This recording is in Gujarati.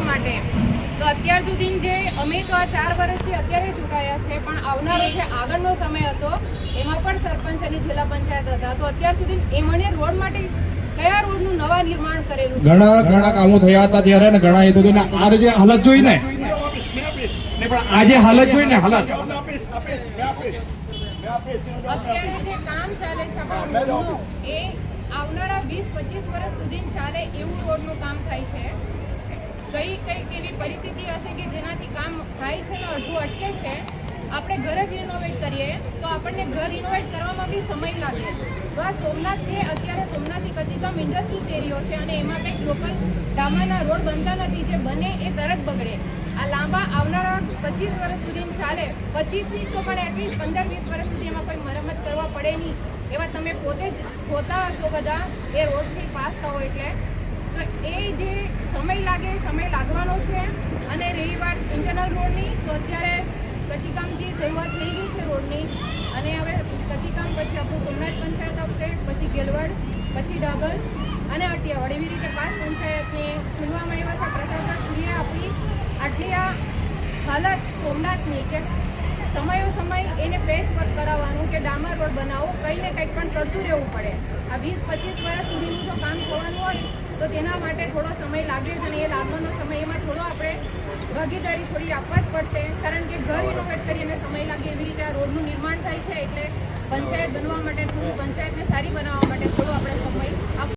રોડ માટે. તો અત્યાર સુધી જે અમે તો આ ચાર વર્ષથી અત્યારે ચૂંટાયા છે પણ આવનારો જે આગળનો સમય હતો એમાં પણ સરપંચ અને જિલ્લા પંચાયત હતા. તો અત્યાર સુધી એમણે રોડ માટે કયા રોડનું નવા નિર્માણ કરેલું ઘણા ઘણા કામો થયા હતા ત્યારે ને ઘણા એ તો આ જે હાલત જોઈ ને ને પણ આજે હાલત જોઈ ને હાલત. અત્યારે જે કામ ચાલે છે એ આવનારા વીસ પચીસ વર્ષ સુધી ચાલે એવું રોડનું કામ થાય છે. કઈ કંઈક એવી પરિસ્થિતિ હશે કે જેનાથી કામ થાય છે ને અડધું અટકે છે, આપણે ઘર જ રિનોવેટ કરીએ, તો આપણને ઘર રિનોવેટ કરવામાં બી સમય લાગે. તો આ સોમનાથ છે, અત્યારે સોમનાથથી કચીકમ ઇન્ડસ્ટ્રીઝ એરિયો છે અને એમાં કંઈક લોકલ ડામરના રોડ બનતા નથી, જે બને એ તરત બગડે. આ લાંબા આવનારા પચીસ વર્ષ સુધી ચાલે. પચીસની તો પણ એટલીસ્ટ પંદર વીસ વર્ષ સુધી એમાં કોઈ મરમત કરવા પડે નહીં. એવા તમે પોતે જ જોતા હશો બધા, એ રોડથી પાસ થાઓ એટલે. તો એ જે સમય લાગવાનો છે અને રહી વાત ઇન્ટરનલ રોડની તો અત્યારે કચીકામથી શરૂઆત થઈ ગઈ છે રોડની અને હવે કચીકામ પછી આપણું સોમનાથ પંચાયત આવશે, પછી ગેલવડ, પછી ડાગર અને અટિયાવડ. એવી રીતે પાંચ પંચાયતને ખુલવામાં આવ્યા છે. પ્રશાસકશ્રીએ આપણી આટલી આ હાલત સોમનાથની કે સમયો સમય એને પેચ વર્ક કરાવવાનું કે ડામર રોડ બનાવો કંઈ ને કંઈક પણ કરતું રહેવું પડે. આ વીસ પચીસ વર્ષ સુધીનું જો કામ થવાનું હોય, તો તેના માટે થોડો સમય લાગે છે અને એ લાગવાનો સમય એમાં થોડો આપણે ભાગીદારી થોડી આપવા જ પડશે, કારણ કે ઘર ઇનોવેટ કરીને સમય લાગે એવી રીતે આ રોડનું નિર્માણ થાય છે, એટલે પંચાયત બનવા માટે